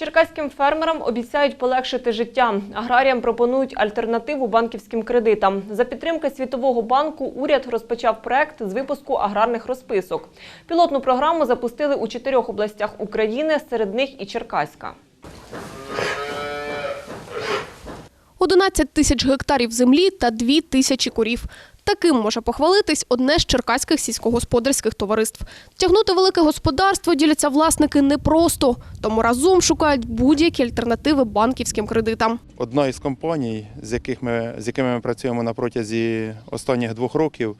Черкаським фермерам обіцяють полегшити життя. Аграріям пропонують альтернативу банківським кредитам. За підтримки Світового банку уряд розпочав проект з випуску аграрних розписок. Пілотну програму запустили у чотирьох областях України, серед них і Черкаська. 11 тисяч гектарів землі та 2 тисячі курів. Таким може похвалитись одне з черкаських сільськогосподарських товариств. Тягнути велике господарство діляться власники непросто, тому разом шукають будь-які альтернативи банківським кредитам. Одна із компаній, з, яких ми, з якими ми працюємо на протязі останніх двох років,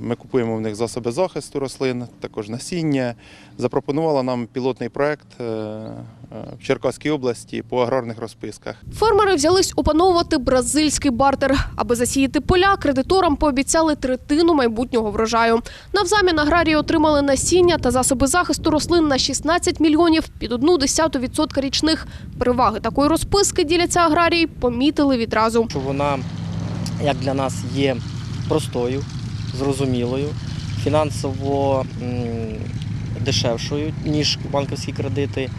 ми купуємо в них засоби захисту рослин, також насіння. Запропонувала нам пілотний проект е, е, в Черкаській області по аграрних розписках. Фермери взялись опановувати бразильський бартер. Аби засіяти поля, кредиторам пообіцяли третину майбутнього врожаю. Навзамін аграрії отримали насіння та засоби захисту рослин на 16 мільйонів під одну десяту відсотка річних. Переваги такої розписки діляться аграрії, помітили відразу. вона, як для нас, є простою, зрозумілою, фінансово дешевшою, ніж банківські кредити,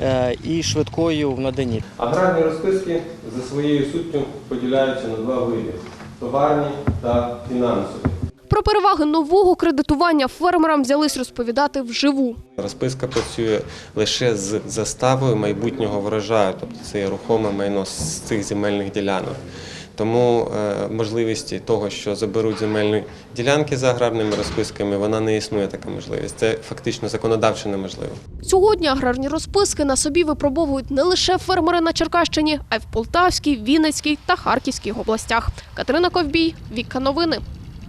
е, і швидкою в наданні. Аграрні розписки за своєю суттю поділяються на два види товарні та фінансові. Про переваги нового кредитування фермерам взялись розповідати вживу. Розписка працює лише з заставою майбутнього врожаю, тобто це є рухоме майно з цих земельних ділянок. Тому е, можливості того, що заберуть земельні ділянки за аграрними розписками, вона не існує така можливість. Це фактично законодавчо неможливо. Сьогодні аграрні розписки на собі випробовують не лише фермери на Черкащині, а й в Полтавській, Вінницькій та Харківській областях. Катерина Ковбій, Вікка Новини.